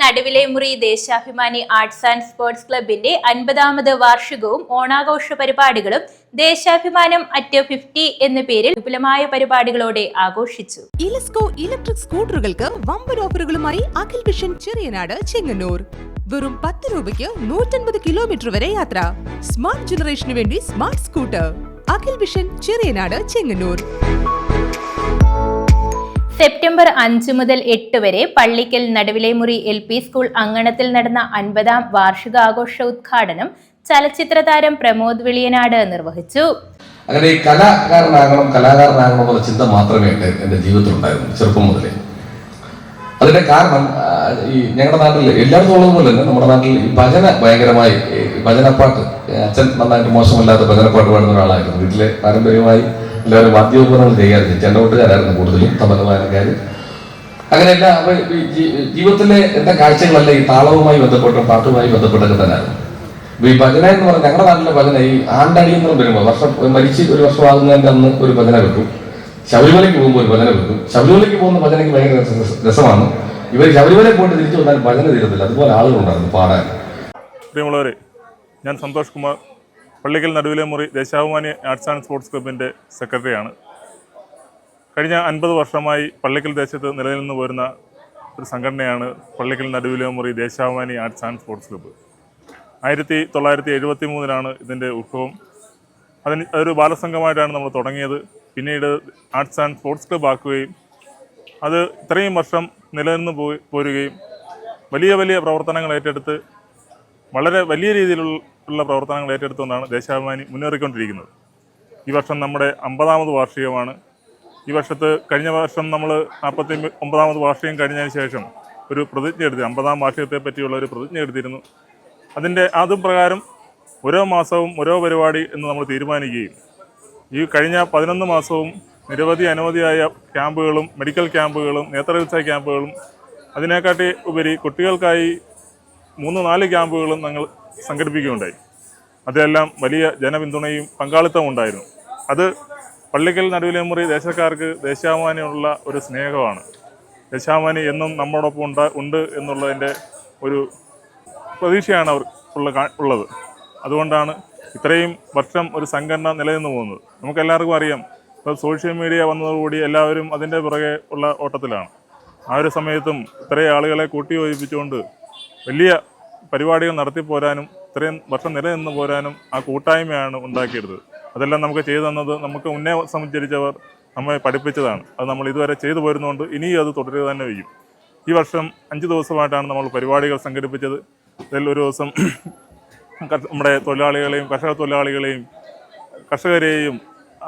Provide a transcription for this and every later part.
നടുവിലെ മുറി Deshabhimani arts and sports ക്ലബിന്റെ അൻപതാമത് വാർഷികവും ഓണാഘോഷ പരിപാടികളും ദേശാഭിമാനം അറ്റ് ഫിഫ്റ്റി എന്ന പേരിൽ വിപുലമായ പരിപാടികളോടെ ആഘോഷിച്ചു. ഇലസ്കോ ഇലക്ട്രിക് സ്കൂട്ടറുകൾക്ക് വമ്പൻ ഓഫറുകളുമായി അഖിൽ വിഷൻ ചെറിയനാട് ചെങ്ങന്നൂർ. വെറും പത്ത് രൂപയ്ക്ക് നൂറ്റൻപത് കിലോമീറ്റർ വരെ യാത്ര. സ്മാർട്ട് ജനറേഷന് വേണ്ടി smart scooter Akhil vision Cheriyanad Chengannur. September അഞ്ച് മുതൽ എട്ട് വരെ Pallickal Naduvilemuri L P school അങ്കണത്തിൽ നടന്ന അൻപതാം വാർഷികാഘോഷ ഉദ്ഘാടനം ചലച്ചിത്ര താരം പ്രമോദ് വെളിയനാട് നിർവഹിച്ചു. അങ്ങനെ ഈ കലാകാരനാകണം കലാകാരനാകണം എന്നുള്ള ചിന്ത മാത്രമേ എന്റെ ജീവിതത്തിൽ ഉണ്ടായിരുന്നു ചെറുപ്പം മുതലേ. അതിന്റെ കാരണം ഈ ഞങ്ങളുടെ നാട്ടിൽ എല്ലായിടത്തും ഉള്ളതുപോലെ തന്നെ നമ്മുടെ നാട്ടിൽ ഈ ഭജന ഭയങ്കരമായി ഭജനപ്പാട്ട് അച്ഛൻ നന്നായിട്ട് മോശമല്ലാത്ത ഭജനപ്പാട്ട് പാടുന്ന ഒരാളായിരുന്നു. വീട്ടിലെ പാരമ്പര്യമായി എല്ലാവരും വാദ്യോപകരണങ്ങൾ കൈകാര്യം ചെണ്ടകൊട്ടുകാരായിരുന്നു കൂടുതലും തബല വായനക്കാർ അങ്ങനെയല്ല അപ്പൊ ജീവിതത്തിലെ എന്റെ കാഴ്ചകളല്ല ഈ താളവുമായി ബന്ധപ്പെട്ടും പാട്ടുമായി ബന്ധപ്പെട്ടൊക്കെ തന്നെയായിരുന്നു അപ്പൊ ഈ ഭജന എന്ന് പറഞ്ഞാൽ ഞങ്ങളുടെ നാട്ടിലെ ഭജന ഈ ആണ്ടടി എന്ന് വരുമ്പോൾ വർഷം മരിച്ച് ഒരു വർഷമാകുന്നതിന്റെ അന്ന് ഒരു ഭജന വെക്കും. ശബരിമലയ്ക്ക് പോകുമ്പോൾ ഒരു ഭജന വെക്കും. ശബരിമലയ്ക്ക് പോകുന്ന ഭജനയ്ക്ക് ഭയങ്കര രസമാണ്. ഇവർ ശബരിമല പോയിട്ട് തിരിച്ചു വന്നാൽ ഭജന തീരത്തില്ല. അതുപോലെ ആളുകളുണ്ടായിരുന്നു പാടാൻ. ഞാൻ സന്തോഷ് കുമാർ പള്ളിക്കൽ നടുവിലെ മുറി ദേശാഭിമാനി ആർട്സ് ആൻഡ് സ്പോർട്സ് ക്ലബിന്റെ സെക്രട്ടറിയാണ്. കഴിഞ്ഞ അൻപത് വർഷമായി പള്ളിക്കൽ ദേശത്ത് നിലനിന്ന് പോരുന്ന ഒരു സംഘടനയാണ് Pallickal Naduvilemuri Deshabhimani arts and sports club ആയിരത്തി തൊള്ളായിരത്തി എഴുപത്തി മൂന്നിലാണ് ഇതിന്റെ ഉത്ഭവം. അതിന് അതൊരു ബാലസംഘമായിട്ടാണ് നമ്മൾ തുടങ്ങിയത്. പിന്നീട് ആർട്സ് ആൻഡ് സ്പോർട്സ് ക്ലബ്ബ് ആക്കുകയും അത് ഇത്രയും വർഷം നിലനിന്ന് പോയി പോരുകയും വലിയ വലിയ പ്രവർത്തനങ്ങൾ ഏറ്റെടുത്ത് വളരെ വലിയ രീതിയിലുള്ള പ്രവർത്തനങ്ങൾ ഏറ്റെടുത്തുകൊണ്ടാണ് ദേശാഭിമാനി മുന്നേറിക്കൊണ്ടിരിക്കുന്നത്. ഈ വർഷം നമ്മുടെ അമ്പതാമത് വാർഷികമാണ്. ഈ വർഷത്ത് കഴിഞ്ഞ വർഷം നമ്മൾ നാൽപ്പത്തി ഒമ്പതാമത് വാർഷികം കഴിഞ്ഞതിന് ശേഷം ഒരു പ്രതിജ്ഞ എടുത്തി അമ്പതാം വാർഷികത്തെ പറ്റിയുള്ള ഒരു പ്രതിജ്ഞ എടുത്തിരുന്നു. അതിന്റെ അതും പ്രകാരം ഓരോ മാസവും ഓരോ പരിപാടി എന്ന് നമ്മൾ തീരുമാനിക്കുകയും ഈ കഴിഞ്ഞ പതിനൊന്ന് മാസവും നിരവധി അനവധിയായ ക്യാമ്പുകളും മെഡിക്കൽ ക്യാമ്പുകളും നേത്രചികിത്സാ ക്യാമ്പുകളും അതിനെക്കാട്ടി ഉപരി കുട്ടികൾക്കായി മൂന്ന് നാല് ക്യാമ്പുകളും ഞങ്ങൾ സംഘടിപ്പിക്കുകയുണ്ടായി. അതെല്ലാം വലിയ ജനപിന്തുണയും പങ്കാളിത്തവും ഉണ്ടായിരുന്നു. അത് പള്ളിക്കൽ നടുവിലെ മുറി ദേശക്കാർക്ക് ദേശാഭിമാനിയുള്ള ഒരു സ്നേഹമാണ്. ദേശാഭിമാനി എന്നും നമ്മോടൊപ്പം ഉണ്ട് ഉണ്ട് എന്നുള്ളതിന്റെ ഒരു പ്രതീക്ഷയാണ് അവർ ഉള്ള ഉള്ളത്. അതുകൊണ്ടാണ് ഇത്രയും വർഷം ഒരു സംഘടന നിലനിന്ന് പോകുന്നത്. നമുക്കെല്ലാവർക്കും അറിയാം ഇപ്പോൾ സോഷ്യൽ മീഡിയ വന്നതോടുകൂടി എല്ലാവരും അതിന്റെ പുറകെ ഉള്ള ഓട്ടത്തിലാണ്. ആ ഒരു സമയത്തും ഇത്രയും ആളുകളെ കൂട്ടിയോജിപ്പിച്ചുകൊണ്ട് വലിയ പരിപാടികൾ നടത്തി പോരാനും ഇത്രയും വർഷം നിലനിന്ന് പോരാനും ആ കൂട്ടായ്മയാണ് ഉണ്ടാക്കിയെടുത്തത് അതെല്ലാം നമുക്ക് ചെയ്തു തന്നത് നമുക്ക് മുന്നേ സംചരിച്ചവർ നമ്മെ പഠിപ്പിച്ചതാണ്. അത് നമ്മൾ ഇതുവരെ ചെയ്തു പോരുന്നതുകൊണ്ട് ഇനിയും അത് തുടരുക തന്നെ ചെയ്യും. ഈ വർഷം അഞ്ച് ദിവസമായിട്ടാണ് നമ്മൾ പരിപാടികൾ സംഘടിപ്പിച്ചത്. ഇതിൽ ഒരു ദിവസം നമ്മുടെ തൊഴിലാളികളെയും കർഷക തൊഴിലാളികളെയും കർഷകരെയും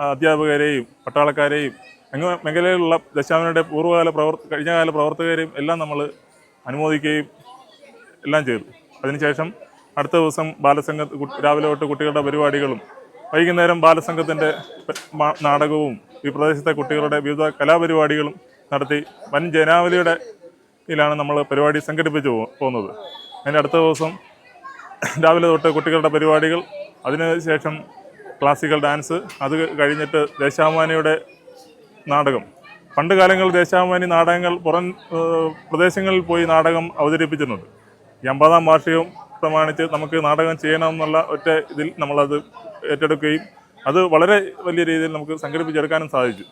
അധ്യാപകരെയും പട്ടാളക്കാരെയും അങ്ങ് മേഖലയിലുള്ള ദശാമനയുടെ പൂർവകാല പ്രവർ കഴിഞ്ഞകാല പ്രവർത്തകരെയും എല്ലാം നമ്മൾ അനുമോദിക്കുകയും എല്ലാം ചെയ്തു. അതിനുശേഷം അടുത്ത ദിവസം ബാലസംഘ രാവിലെ തൊട്ട് കുട്ടികളുടെ പരിപാടികളും വൈകുന്നേരം ബാലസംഘത്തിന്റെ നാടകവും ഈ പ്രദേശത്തെ കുട്ടികളുടെ വിവിധ കലാപരിപാടികളും നടത്തി വൻ ജനാവലിയുടെ ഇതിലാണ് നമ്മൾ പരിപാടി സംഘടിപ്പിച്ചു പോകുന്നത്. അതിന്റെ അടുത്ത ദിവസം രാവിലെ തൊട്ട് കുട്ടികളുടെ പരിപാടികൾ അതിനുശേഷം ക്ലാസിക്കൽ ഡാൻസ് അത് കഴിഞ്ഞിട്ട് ദേശാഭിമാനിയുടെ നാടകം. പണ്ട് കാലങ്ങളിൽ ദേശാഭിമാനി നാടകങ്ങൾ പുറം പ്രദേശങ്ങളിൽ പോയി നാടകം അവതരിപ്പിച്ചിട്ടുണ്ട് അമ്പതാം വാർഷികം പ്രമാണിച്ച് നമുക്ക് നാടകം ചെയ്യണമെന്നുള്ള ഒറ്റ ഇതിൽ നമ്മളത് ഏറ്റെടുക്കുകയും അത് വളരെ വലിയ രീതിയിൽ നമുക്ക് സംഘടിപ്പിച്ചെടുക്കാനും സാധിച്ചു.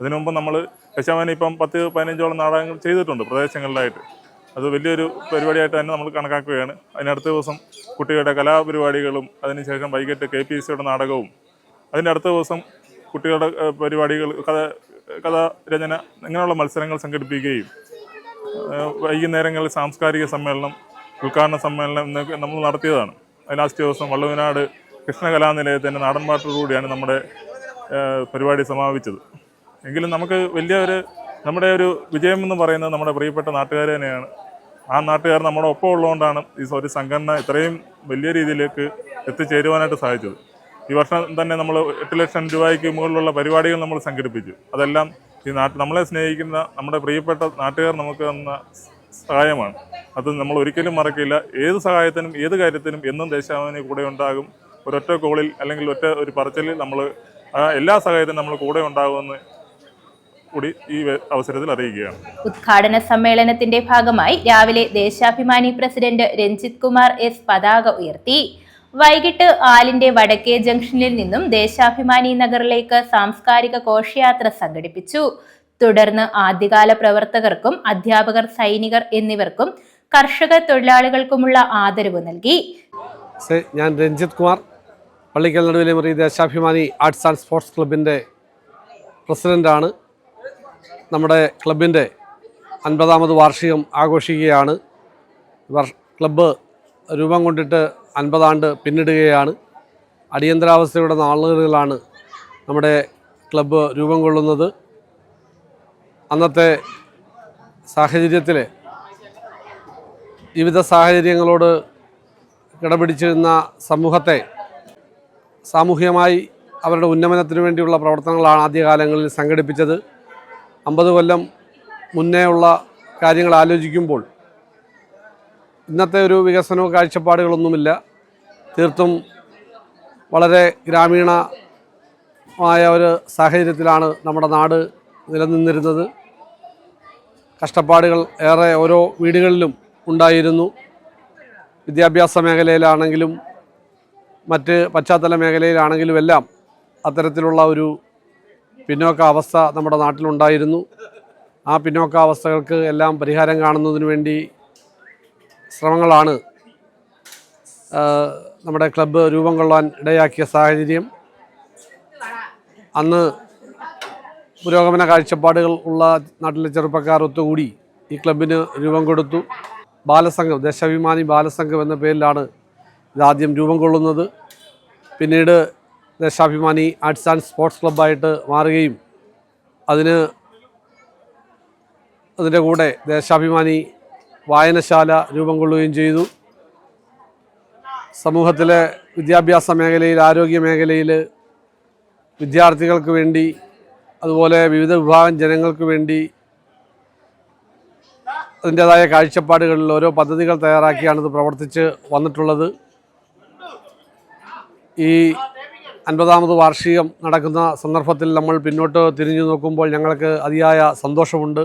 അതിനു മുമ്പ് നമ്മൾ യശാമനി ഇപ്പം പത്ത് പതിനഞ്ചോളം നാടകങ്ങൾ ചെയ്തിട്ടുണ്ട് പ്രദേശങ്ങളിലായിട്ട്. അത് വലിയൊരു പരിപാടിയായിട്ട് തന്നെ നമ്മൾ കണക്കാക്കുകയാണ്. അതിനടുത്ത ദിവസം കുട്ടികളുടെ കലാപരിപാടികളും അതിനുശേഷം വൈകിട്ട് കെ പി സിയുടെ നാടകവും അതിന്റെ അടുത്ത ദിവസം കുട്ടികളുടെ പരിപാടികൾ കഥ കഥാരചന ഇങ്ങനെയുള്ള മത്സരങ്ങൾ സംഘടിപ്പിക്കുകയും വൈകുന്നേരങ്ങളിൽ സാംസ്കാരിക സമ്മേളനം ഉദ്ഘാടന സമ്മേളനം നമ്മൾ നടത്തിയതാണ്. ലാസ്റ്റ് ദിവസം വള്ളുവനാട് കൃഷ്ണകലാനിലയത്തിന്റെ നാടൻപാട്ടോടുകൂടിയാണ് നമ്മുടെ പരിപാടി സമാപിച്ചത്. എങ്കിലും നമുക്ക് വലിയ ഒരു നമ്മുടെ ഒരു വിജയമെന്ന് പറയുന്നത് നമ്മുടെ പ്രിയപ്പെട്ട നാട്ടുകാർ തന്നെയാണ്. ആ നാട്ടുകാർ നമ്മുടെ ഒപ്പം ഉള്ളതുകൊണ്ടാണ് ഈ ഒരു സംഘടന ഇത്രയും വലിയ രീതിയിലേക്ക് എത്തിച്ചേരുവാനായിട്ട് സാധിച്ചത്. ഈ വർഷം തന്നെ നമ്മൾ എട്ട് ലക്ഷം രൂപയ്ക്ക് മുകളിലുള്ള പരിപാടികൾ നമ്മൾ സംഘടിപ്പിച്ചു. അതെല്ലാം ഈ നാട്ട് നമ്മളെ സ്നേഹിക്കുന്ന നമ്മുടെ പ്രിയപ്പെട്ട നാട്ടുകാർ നമുക്ക് തന്ന സഹായമാണ്. അത് നമ്മൾ ഒരിക്കലും മറക്കില്ല. ഏത് സഹായത്തിനും ഏത് കാര്യത്തിനും എന്നും ദേശാഭിമാനി കൂടെ ഉണ്ടാകും. ഒരൊറ്റ കോളിൽ അല്ലെങ്കിൽ ഒറ്റ ഒരു പറച്ചിലിൽ നമ്മൾ എല്ലാ സഹായത്തിനും നമ്മൾ കൂടെ ഉണ്ടാകുമെന്ന് കൂടി ഈ അവസരത്തിൽ അറിയിക്കുകയാണ്. ഉദ്ഘാടന സമ്മേളനത്തിന്റെ ഭാഗമായി രാവിലെ ദേശാഭിമാനി പ്രസിഡന്റ് രഞ്ജിത് കുമാർ എസ് പതാക ഉയർത്തി. വൈകിട്ട് ആലിന്റെ വടക്കേ ജംഗ്ഷനിൽ നിന്നും ദേശാഭിമാനി നഗറിലേക്ക് സാംസ്കാരിക ഘോഷയാത്ര സംഘടിപ്പിച്ചു. തുടർന്ന് ആദ്യകാല പ്രവർത്തകർക്കും അധ്യാപകർ സൈനികർ എന്നിവർക്കും കർഷക തൊഴിലാളികൾക്കുമുള്ള ആദരവ് നൽകി. ഞാൻ രഞ്ജിത് കുമാർ പള്ളിക്കൽ നടുവിലെ മറി ദേശാഭിമാനി ആർട്സ് ആൻഡ് സ്പോർട്സ് ക്ലബിന്റെ പ്രസിഡന്റാണ് നമ്മുടെ ക്ലബിന്റെ അൻപതാമത് വാർഷികം ആഘോഷിക്കുകയാണ്. ക്ലബ്ബ് രൂപം കൊണ്ടിട്ട് അൻപതാണ്ട് പിന്നിടുകയാണ്. അടിയന്തരാവസ്ഥയുടെ നാളുകളിലാണ് നമ്മുടെ ക്ലബ്ബ് രൂപം കൊള്ളുന്നത്. അന്നത്തെ സാഹചര്യത്തിൽ വിവിധ സാഹചര്യങ്ങളോട് കിടപിടിച്ചിരുന്ന സമൂഹത്തെ സാമൂഹികമായി അവരുടെ ഉന്നമനത്തിന് വേണ്ടിയുള്ള പ്രവർത്തനങ്ങളാണ് ആദ്യകാലങ്ങളിൽ സംഘടിപ്പിച്ചത്. അമ്പത് കൊല്ലം മുന്നേ ഉള്ള കാര്യങ്ങൾ ആലോചിക്കുമ്പോൾ ഇന്നത്തെ ഒരു വികസനവും കാഴ്ചപ്പാടുകളൊന്നുമില്ല. തീർത്തും വളരെ ഗ്രാമീണമായ ഒരു സാഹചര്യത്തിലാണ് നമ്മുടെ നാട് നിലനിന്നിരുന്നത്. കഷ്ടപ്പാടുകൾ ഏറെ ഓരോ വീടുകളിലും ഉണ്ടായിരുന്നു. വിദ്യാഭ്യാസ മേഖലയിലാണെങ്കിലും മറ്റ് പശ്ചാത്തല മേഖലയിലാണെങ്കിലും എല്ലാം അത്തരത്തിലുള്ള ഒരു പിന്നോക്ക അവസ്ഥ നമ്മുടെ നാട്ടിലുണ്ടായിരുന്നു. ആ പിന്നോക്കാവസ്ഥകൾക്ക് എല്ലാം പരിഹാരം കാണുന്നതിന് വേണ്ടി ശ്രമങ്ങളാണ് നമ്മുടെ ക്ലബ്ബ് രൂപം കൊള്ളാൻ ഇടയാക്കിയ സാഹചര്യം. അന്ന് പുരോഗമന കാഴ്ചപ്പാടുകൾ ഉള്ള നാട്ടിലെ ചെറുപ്പക്കാർ ഒത്തുകൂടി ഈ ക്ലബിന് രൂപം കൊടുത്തു. ബാലസംഘം ദേശാഭിമാനി ബാലസംഘം എന്ന പേരിലാണ് ഇതാദ്യം രൂപം കൊള്ളുന്നത്. പിന്നീട് ദേശാഭിമാനി ആർട്സ് ആൻഡ് സ്പോർട്സ് ക്ലബ്ബായിട്ട് മാറുകയും അതിന് അതിന്റെ കൂടെ ദേശാഭിമാനി വായനശാല രൂപം കൊള്ളുകയും ചെയ്തു. സമൂഹത്തിലെ വിദ്യാഭ്യാസ മേഖലയിൽ ആരോഗ്യ മേഖലയിൽ വിദ്യാർത്ഥികൾക്ക് വേണ്ടി അതുപോലെ വിവിധ വിഭാഗം ജനങ്ങൾക്ക് വേണ്ടി അതിന്റേതായ കാഴ്ചപ്പാടുകളിൽ ഓരോ പദ്ധതികൾ തയ്യാറാക്കിയാണ് ഇത് പ്രവർത്തിച്ച് വന്നിട്ടുള്ളത്. ഈ അൻപതാമത് വാർഷികം നടക്കുന്ന സന്ദർഭത്തിൽ നമ്മൾ പിന്നോട്ട് തിരിഞ്ഞു നോക്കുമ്പോൾ ഞങ്ങൾക്ക് അതിയായ സന്തോഷമുണ്ട്.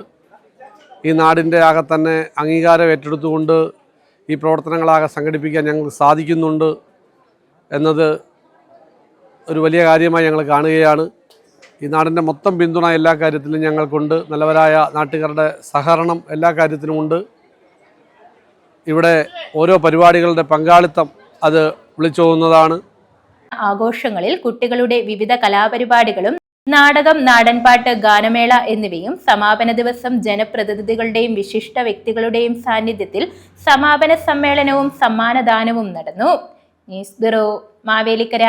ഈ നാടിന്റെ ആകെ തന്നെ അംഗീകാരം ഏറ്റെടുത്തുകൊണ്ട് ഈ പ്രവർത്തനങ്ങളാകെ സംഘടിപ്പിക്കാൻ ഞങ്ങൾക്ക് സാധിക്കുന്നുണ്ട്. എന്നത് ഒരു വലിയ കാര്യമായി ഞങ്ങൾ കാണുകയാണ്. ഈ നാടിന്റെ മൊത്തം പിന്തുണ എല്ലാ കാര്യത്തിലും ഞങ്ങൾക്കുണ്ട്. നല്ലവരായ നാട്ടുകാരുടെ സഹകരണം എല്ലാ കാര്യത്തിനുമുണ്ട്. ഇവിടെ ഓരോ പരിപാടികളുടെ പങ്കാളിത്തം അത് വിളിച്ചോതുന്നതാണ്. ആഘോഷങ്ങളിൽ കുട്ടികളുടെ വിവിധ കലാപരിപാടികളും നാടകം നാടൻപാട്ട് ഗാനമേള എന്നിവയും സമാപന ദിവസം ജനപ്രതിനിധികളുടെയും വിശിഷ്ട വ്യക്തികളുടെയും സാന്നിധ്യത്തിൽ സമാപന സമ്മേളനവും സമ്മാനദാനവും നടന്നു. News bureau Mavelikara.